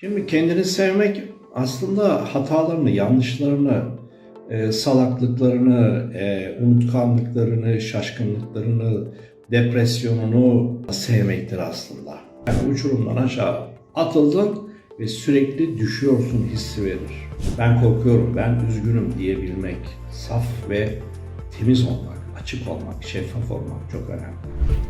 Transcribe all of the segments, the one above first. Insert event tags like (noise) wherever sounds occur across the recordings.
Şimdi kendini sevmek aslında hatalarını, yanlışlarını, e, salaklıklarını, e, unutkanlıklarını, şaşkınlıklarını, depresyonunu sevmektir aslında. Yani uçurumdan aşağı atıldın ve sürekli düşüyorsun hissi verir. Ben korkuyorum, ben üzgünüm diyebilmek, saf ve temiz olmak, açık olmak, şeffaf olmak çok önemli.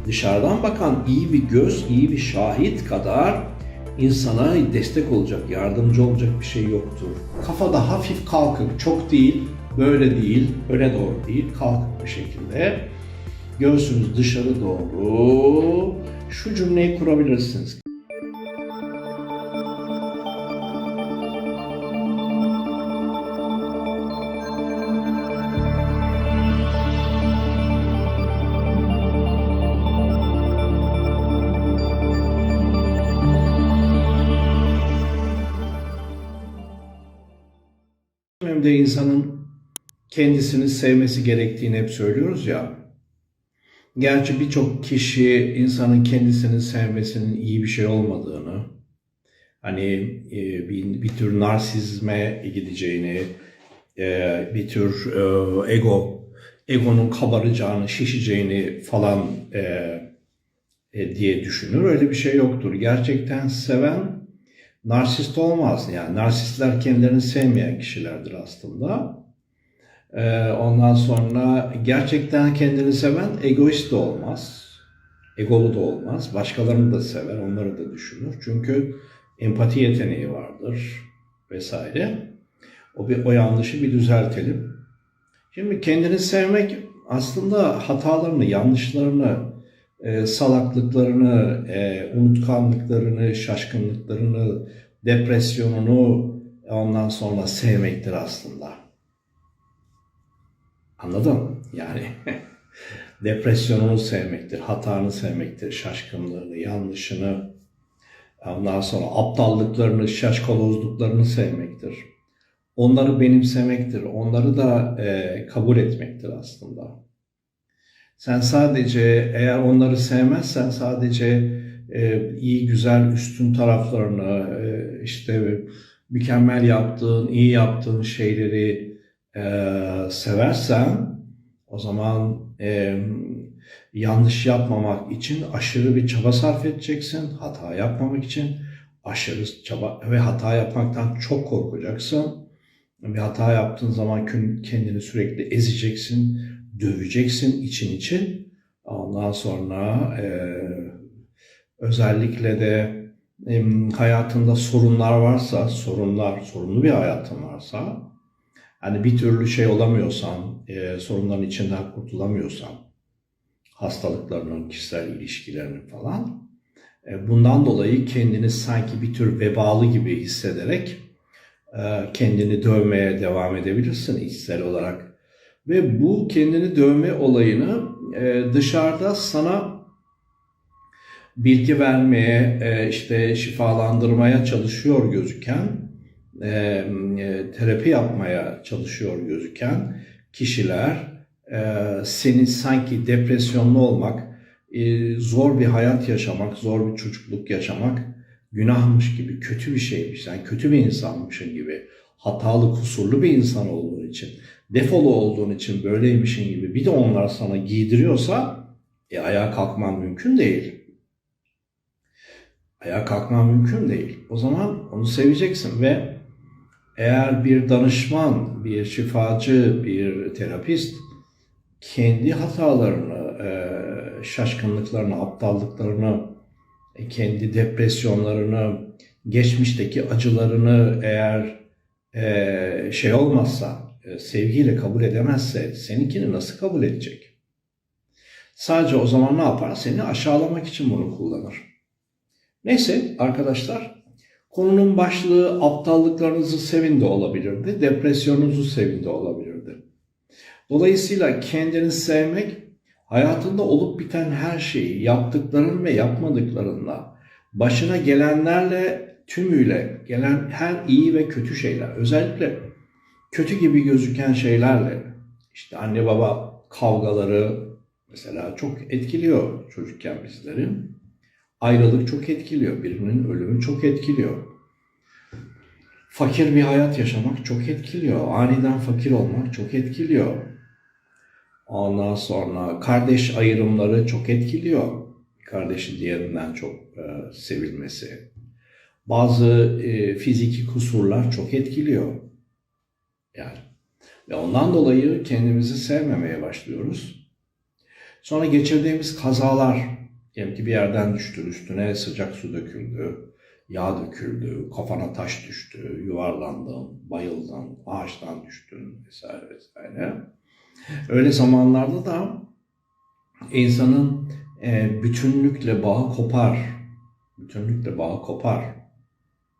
Dışarıdan bakan iyi bir göz, iyi bir şahit kadar insana destek olacak, yardımcı olacak bir şey yoktur. Kafada hafif kalkık, çok değil, böyle değil, öne doğru değil, kalkık bir şekilde göğsünüz dışarı doğru şu cümleyi kurabilirsiniz. Kendisini sevmesi gerektiğini hep söylüyoruz ya. Gerçi birçok kişi insanın kendisini sevmesinin iyi bir şey olmadığını, hani e, bir, bir tür narsizme gideceğini, e, bir tür e, ego, egonun kabaracağını, şişeceğini falan diye düşünür. Öyle bir şey yoktur. Gerçekten seven narsist olmaz. Yani narsistler kendilerini sevmeyen kişilerdir aslında. Ee, ondan sonra gerçekten kendini seven egoist de olmaz. Egolu da olmaz. Başkalarını da sever, onları da düşünür. Çünkü empati yeteneği vardır vesaire. O bir o yanlışı bir düzeltelim. Şimdi kendini sevmek aslında hatalarını, yanlışlarını, e, salaklıklarını, e, unutkanlıklarını, şaşkınlıklarını, depresyonunu ondan sonra sevmektir aslında. Anladın? Yani (laughs) depresyonunu sevmektir, hatanı sevmektir, şaşkınlığını, yanlışını, ondan sonra aptallıklarını, şaşkalozluklarını sevmektir. Onları benimsemektir, onları da e, kabul etmektir aslında. Sen sadece eğer onları sevmezsen sadece e, iyi, güzel, üstün taraflarını, e, işte mükemmel yaptığın, iyi yaptığın şeyleri e, seversen o zaman e, yanlış yapmamak için aşırı bir çaba sarf edeceksin. Hata yapmamak için aşırı çaba ve hata yapmaktan çok korkacaksın. Bir hata yaptığın zaman kendini sürekli ezeceksin, döveceksin için için. Ondan sonra e, özellikle de e, hayatında sorunlar varsa, sorunlar, sorunlu bir hayatın varsa, hani bir türlü şey olamıyorsan, e, sorunların içinden kurtulamıyorsan, hastalıklarının, kişisel ilişkilerinin falan, e, bundan dolayı kendini sanki bir tür vebalı gibi hissederek e, kendini dövmeye devam edebilirsin içsel olarak. Ve bu kendini dövme olayını e, dışarıda sana bilgi vermeye, e, işte şifalandırmaya çalışıyor gözüken, e, terapi yapmaya çalışıyor gözüken kişiler seni sanki depresyonlu olmak, zor bir hayat yaşamak, zor bir çocukluk yaşamak günahmış gibi, kötü bir şeymiş, sen kötü bir insanmışsın gibi, hatalı, kusurlu bir insan olduğun için, defolu olduğun için böyleymişin gibi bir de onlar sana giydiriyorsa e, ayağa kalkman mümkün değil. Ayağa kalkman mümkün değil. O zaman onu seveceksin ve eğer bir danışman, bir şifacı, bir terapist kendi hatalarını, e, şaşkınlıklarını, aptallıklarını, e, kendi depresyonlarını, geçmişteki acılarını eğer e, şey olmazsa, sevgiyle kabul edemezse seninkini nasıl kabul edecek? Sadece o zaman ne yapar? Seni aşağılamak için bunu kullanır. Neyse arkadaşlar, konunun başlığı aptallıklarınızı sevin de olabilirdi, depresyonunuzu sevin de olabilirdi. Dolayısıyla kendini sevmek, hayatında olup biten her şeyi, yaptıkların ve yapmadıklarınla, başına gelenlerle tümüyle gelen her iyi ve kötü şeyler, özellikle kötü gibi gözüken şeylerle, işte anne baba kavgaları mesela çok etkiliyor çocukken bizleri. Ayrılık çok etkiliyor, birinin ölümü çok etkiliyor. Fakir bir hayat yaşamak çok etkiliyor. Aniden fakir olmak çok etkiliyor. Ondan sonra kardeş ayrımları çok etkiliyor. Kardeşi diğerinden çok e, sevilmesi. Bazı e, fiziki kusurlar çok etkiliyor. Yani ve ondan dolayı kendimizi sevmemeye başlıyoruz. Sonra geçirdiğimiz kazalar, diyelim ki bir yerden düştün, üstüne sıcak su döküldü, yağ döküldü, kafana taş düştü, yuvarlandın, bayıldın, ağaçtan düştün vesaire vesaire. Öyle zamanlarda da insanın e, bütünlükle bağı kopar. Bütünlükle bağı kopar.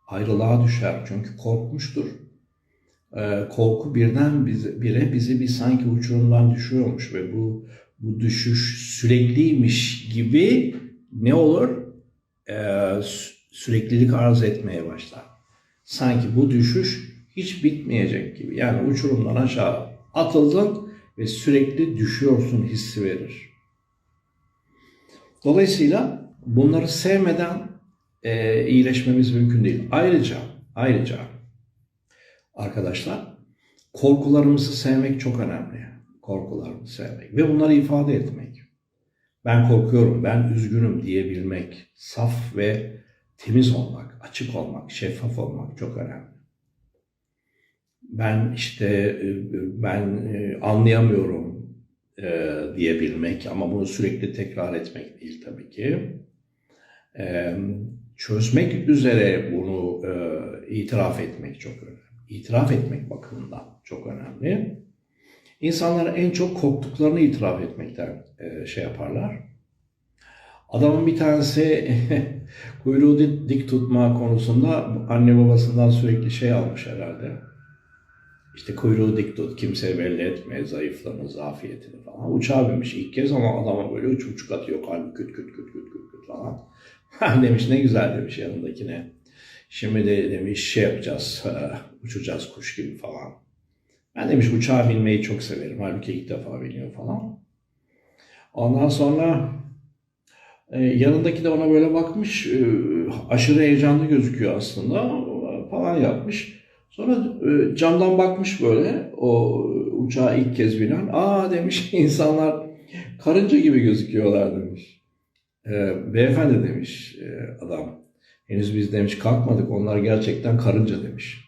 Ayrılığa düşer çünkü korkmuştur. E, korku birden bize, bire bizi bir sanki uçurumdan düşüyormuş ve bu bu düşüş sürekliymiş gibi ne olur? E, sü- süreklilik arz etmeye başlar. Sanki bu düşüş hiç bitmeyecek gibi. Yani uçurumdan aşağı atıldın ve sürekli düşüyorsun hissi verir. Dolayısıyla bunları sevmeden e, iyileşmemiz mümkün değil. Ayrıca, ayrıca arkadaşlar korkularımızı sevmek çok önemli. Korkularımızı sevmek ve bunları ifade etmek. Ben korkuyorum, ben üzgünüm diyebilmek, saf ve temiz olmak, açık olmak, şeffaf olmak çok önemli. Ben işte e, ben e, anlayamıyorum e, diyebilmek ama bunu sürekli tekrar etmek değil tabii ki. Çözmek üzere bunu itiraf etmek çok önemli. İtiraf etmek bakımından çok önemli. İnsanlar en çok korktuklarını itiraf etmekten e, şey yaparlar. Adamın bir tanesi (laughs) kuyruğu dik, tutma konusunda anne babasından sürekli şey almış herhalde. İşte kuyruğu dik tut, kimseye belli etme, zayıflığını, zafiyetini falan. Uçağa binmiş ilk kez ama adama böyle uç uçuk atıyor, kalbi küt küt küt küt küt küt falan. (laughs) demiş ne güzel demiş yanındakine. Şimdi de demiş şey yapacağız, uçacağız kuş gibi falan. Ben demiş uçağa binmeyi çok severim. Halbuki ilk defa biniyor falan. Ondan sonra e, yanındaki de ona böyle bakmış. e, aşırı heyecanlı gözüküyor aslında falan yapmış. Sonra e, camdan bakmış böyle o uçağa ilk kez binen. Aa demiş (laughs) insanlar karınca gibi gözüküyorlar demiş. E, beyefendi demiş e, adam. Henüz biz demiş kalkmadık onlar gerçekten karınca demiş.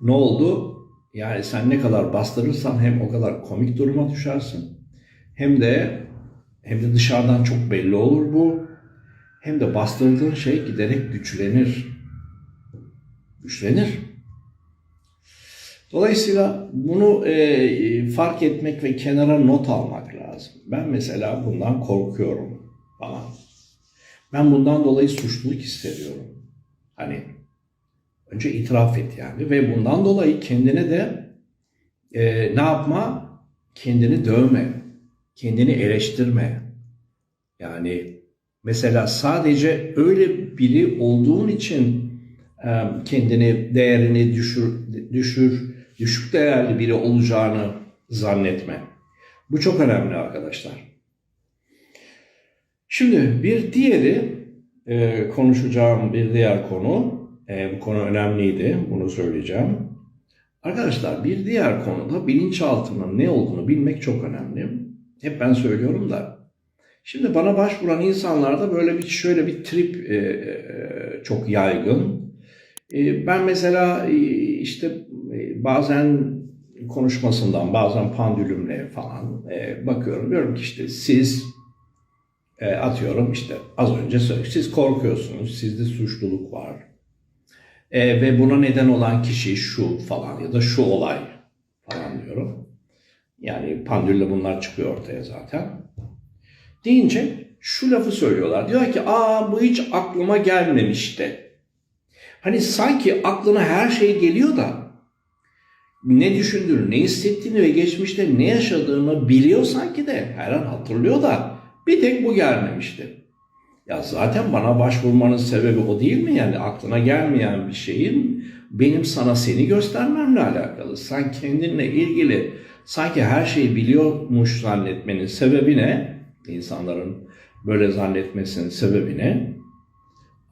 Ne oldu? Yani sen ne kadar bastırırsan hem o kadar komik duruma düşersin. Hem de hem de dışarıdan çok belli olur bu. Hem de bastırdığın şey giderek güçlenir. Güçlenir. Dolayısıyla bunu e, fark etmek ve kenara not almak lazım. Ben mesela bundan korkuyorum falan. Ben bundan dolayı suçluluk hissediyorum. Hani önce itiraf et yani ve bundan dolayı kendine de e, ne yapma? Kendini dövme, kendini eleştirme. Yani mesela sadece öyle biri olduğun için e, kendini değerini düşür, düşür, düşük değerli biri olacağını zannetme. Bu çok önemli arkadaşlar. Şimdi bir diğeri e, konuşacağım bir diğer konu, e, bu konu önemliydi, bunu söyleyeceğim. Arkadaşlar bir diğer konuda bilinçaltının ne olduğunu bilmek çok önemli. Hep ben söylüyorum da. Şimdi bana başvuran insanlarda böyle bir şöyle bir trip e, e, çok yaygın. E, ben mesela e, işte e, bazen konuşmasından, bazen pandülümle falan e, bakıyorum. Diyorum ki işte siz e, atıyorum işte az önce söyledim. Siz korkuyorsunuz, sizde suçluluk var. E, ve buna neden olan kişi şu falan ya da şu olay falan diyorum. Yani pandülle bunlar çıkıyor ortaya zaten. Deyince şu lafı söylüyorlar. Diyor ki aa bu hiç aklıma gelmemişti. Hani sanki aklına her şey geliyor da ne düşündüğünü, ne hissettiğini ve geçmişte ne yaşadığını biliyor sanki de her an hatırlıyor da bir tek bu gelmemişti. Ya zaten bana başvurmanın sebebi o değil mi? Yani aklına gelmeyen bir şeyin benim sana seni göstermemle alakalı. Sen kendinle ilgili sanki her şeyi biliyormuş zannetmenin sebebi ne? İnsanların böyle zannetmesinin sebebi ne?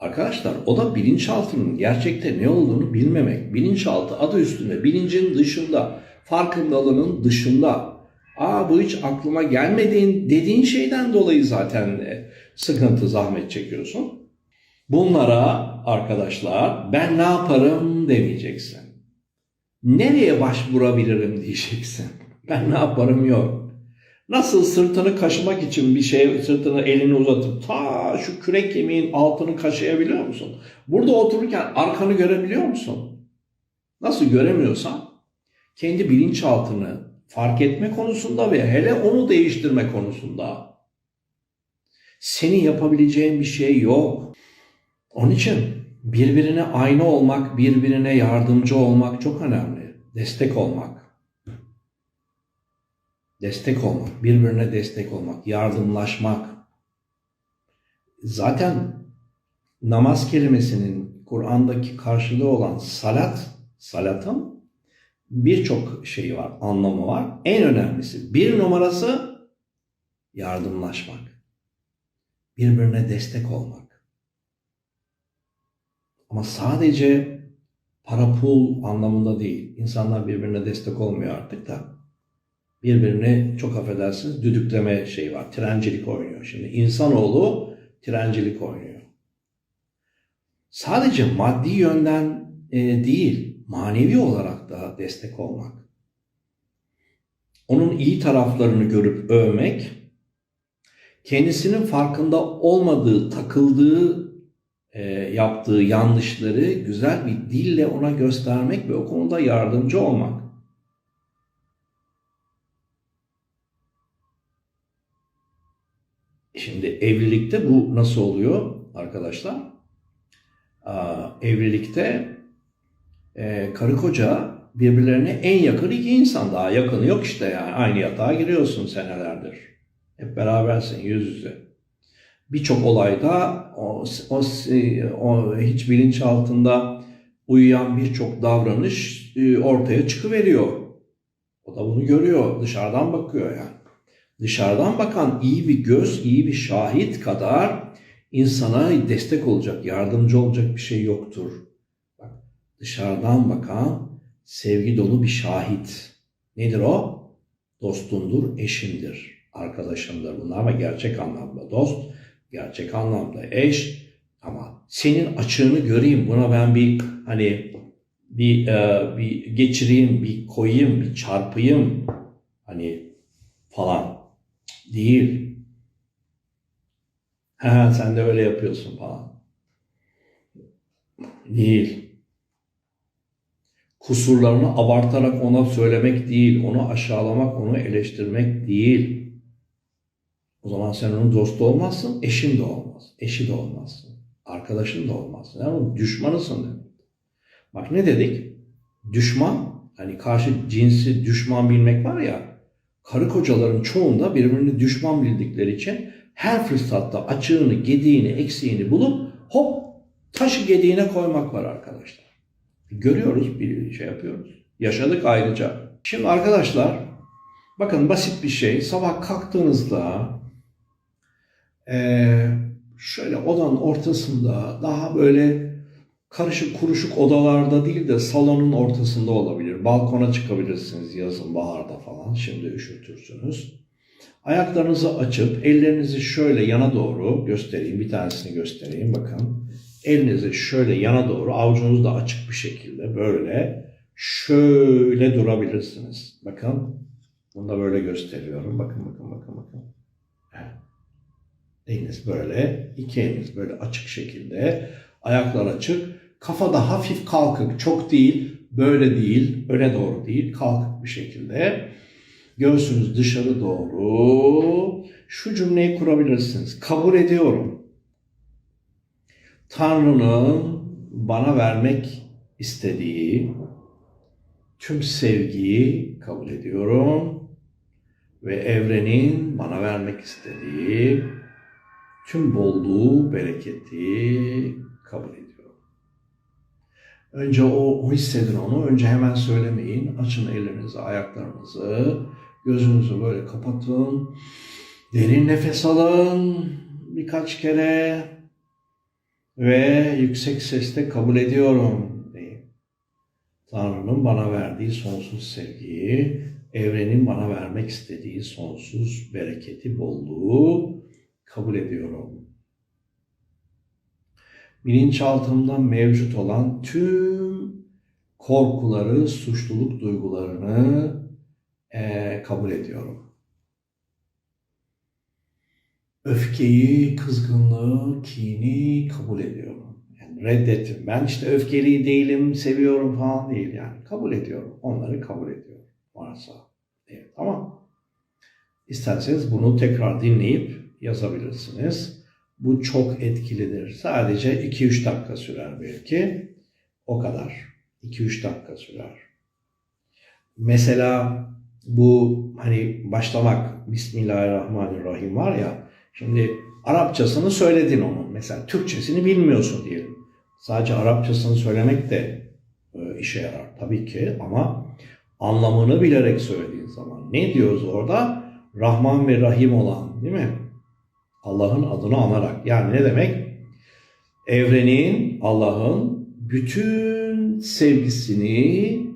Arkadaşlar o da bilinçaltının gerçekte ne olduğunu bilmemek. Bilinçaltı adı üstünde, bilincin dışında, farkındalığının dışında. Aa bu hiç aklıma gelmediğin dediğin şeyden dolayı zaten e, sıkıntı, zahmet çekiyorsun. Bunlara arkadaşlar ben ne yaparım demeyeceksin. Nereye başvurabilirim (laughs) diyeceksin. Ben ne yaparım yok. Nasıl sırtını kaşımak için bir şey, sırtını elini uzatıp ta şu kürek kemiğin altını kaşıyabiliyor musun? Burada otururken arkanı görebiliyor musun? Nasıl göremiyorsan kendi bilinçaltını fark etme konusunda ve hele onu değiştirme konusunda senin yapabileceğin bir şey yok. Onun için birbirine aynı olmak, birbirine yardımcı olmak çok önemli. Destek olmak. Destek olmak, birbirine destek olmak, yardımlaşmak. Zaten namaz kelimesinin Kur'an'daki karşılığı olan salat, salatın birçok şeyi var, anlamı var. En önemlisi, bir numarası yardımlaşmak. Birbirine destek olmak. Ama sadece para pul anlamında değil. İnsanlar birbirine destek olmuyor artık da birbirini çok affedersiniz düdükleme şeyi var. Trencilik oynuyor. Şimdi insanoğlu trencilik oynuyor. Sadece maddi yönden e, değil, manevi olarak da destek olmak. Onun iyi taraflarını görüp övmek, kendisinin farkında olmadığı, takıldığı, e, yaptığı yanlışları güzel bir dille ona göstermek ve o konuda yardımcı olmak. Şimdi evlilikte bu nasıl oluyor arkadaşlar? Aa, evlilikte e, karı koca birbirlerine en yakın iki insan. Daha yakını yok işte yani. Aynı yatağa giriyorsun senelerdir. Hep berabersin yüz yüze. Birçok olayda o, o, o hiç bilinç altında uyuyan birçok davranış e, ortaya çıkıveriyor. O da bunu görüyor. Dışarıdan bakıyor yani dışarıdan bakan iyi bir göz, iyi bir şahit kadar insana destek olacak, yardımcı olacak bir şey yoktur. Bak, dışarıdan bakan sevgi dolu bir şahit. Nedir o? Dostundur, eşindir, arkadaşındır. Bunlar ama gerçek anlamda dost, gerçek anlamda eş. Ama senin açığını göreyim, buna ben bir hani bir, e, bir geçireyim, bir koyayım, bir çarpayım hani falan. Değil. Ha, sen de öyle yapıyorsun falan. Değil. Kusurlarını abartarak ona söylemek değil, onu aşağılamak, onu eleştirmek değil. O zaman sen onun dostu olmazsın, eşin de olmaz. Eşi de olmazsın. Arkadaşın da olmazsın. Yani onun düşmanısın demek. Bak ne dedik? Düşman, hani karşı cinsi düşman bilmek var ya, karı kocaların çoğunda birbirini düşman bildikleri için her fırsatta açığını, gediğini, eksiğini bulup hop taşı gediğine koymak var arkadaşlar. Görüyoruz, bir şey yapıyoruz. Yaşadık ayrıca. Şimdi arkadaşlar bakın basit bir şey. Sabah kalktığınızda ee, şöyle odanın ortasında daha böyle karışık kuruşuk odalarda değil de salonun ortasında olabilir. Balkona çıkabilirsiniz yazın, baharda falan. Şimdi üşütürsünüz. Ayaklarınızı açıp ellerinizi şöyle yana doğru göstereyim. Bir tanesini göstereyim bakın. Elinizi şöyle yana doğru avucunuz da açık bir şekilde böyle şöyle durabilirsiniz. Bakın. Bunu da böyle gösteriyorum. Bakın bakın bakın bakın. Eliniz böyle, iki eliniz böyle açık şekilde. Ayaklar açık. Kafa da hafif kalkık. Çok değil, böyle değil, öne doğru değil. Kalkık bir şekilde. Göğsünüz dışarı doğru. Şu cümleyi kurabilirsiniz. Kabul ediyorum. Tanrı'nın bana vermek istediği tüm sevgiyi kabul ediyorum ve evrenin bana vermek istediği tüm bolluğu, bereketi kabul ediyorum. Önce o, o hissedin onu. Önce hemen söylemeyin. Açın ellerinizi, ayaklarınızı. Gözünüzü böyle kapatın. Derin nefes alın birkaç kere. ve yüksek sesle kabul ediyorum deyin. Tanrı'nın bana verdiği sonsuz sevgiyi, evrenin bana vermek istediği sonsuz bereketi, bolluğu kabul ediyorum. Bilinçaltımda mevcut olan tüm korkuları, suçluluk duygularını eee, kabul ediyorum. Öfkeyi, kızgınlığı, kini kabul ediyorum. Yani reddettim. Ben işte öfkeli değilim, seviyorum falan değil yani. Kabul ediyorum. Onları kabul ediyorum. Varsa. Evet, tamam. İsterseniz bunu tekrar dinleyip yazabilirsiniz. Bu çok etkilidir. Sadece 2-3 dakika sürer belki. O kadar. 2-3 dakika sürer. Mesela bu hani başlamak Bismillahirrahmanirrahim var ya şimdi Arapçasını söyledin onun. Mesela Türkçesini bilmiyorsun diyelim. Sadece Arapçasını söylemek de e, işe yarar tabii ki ama anlamını bilerek söylediğin zaman ne diyoruz orada? Rahman ve Rahim olan değil mi? Allah'ın adını anarak. Yani ne demek? Evrenin, Allah'ın bütün sevgisini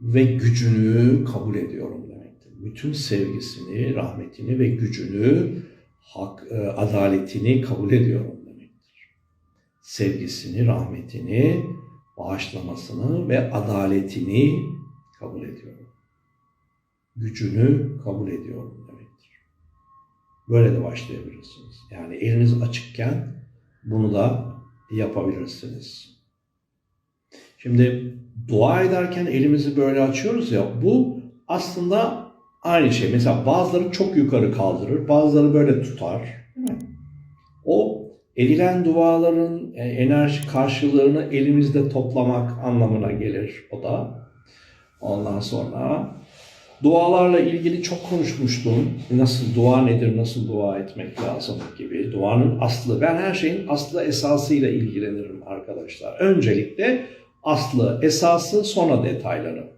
ve gücünü kabul ediyorum demektir. Bütün sevgisini, rahmetini ve gücünü, hak, e, adaletini kabul ediyorum demektir. Sevgisini, rahmetini, bağışlamasını ve adaletini kabul ediyorum. Gücünü kabul ediyorum. Böyle de başlayabilirsiniz. Yani eliniz açıkken bunu da yapabilirsiniz. Şimdi dua ederken elimizi böyle açıyoruz ya bu aslında aynı şey. Mesela bazıları çok yukarı kaldırır, bazıları böyle tutar. O edilen duaların e, enerji karşılığını elimizde toplamak anlamına gelir o da. Ondan sonra dualarla ilgili çok konuşmuştum. Nasıl dua nedir, nasıl dua etmek lazım gibi. Duanın aslı. Ben her şeyin aslı esasıyla ilgilenirim arkadaşlar. Öncelikle aslı, esası, sonra detayları.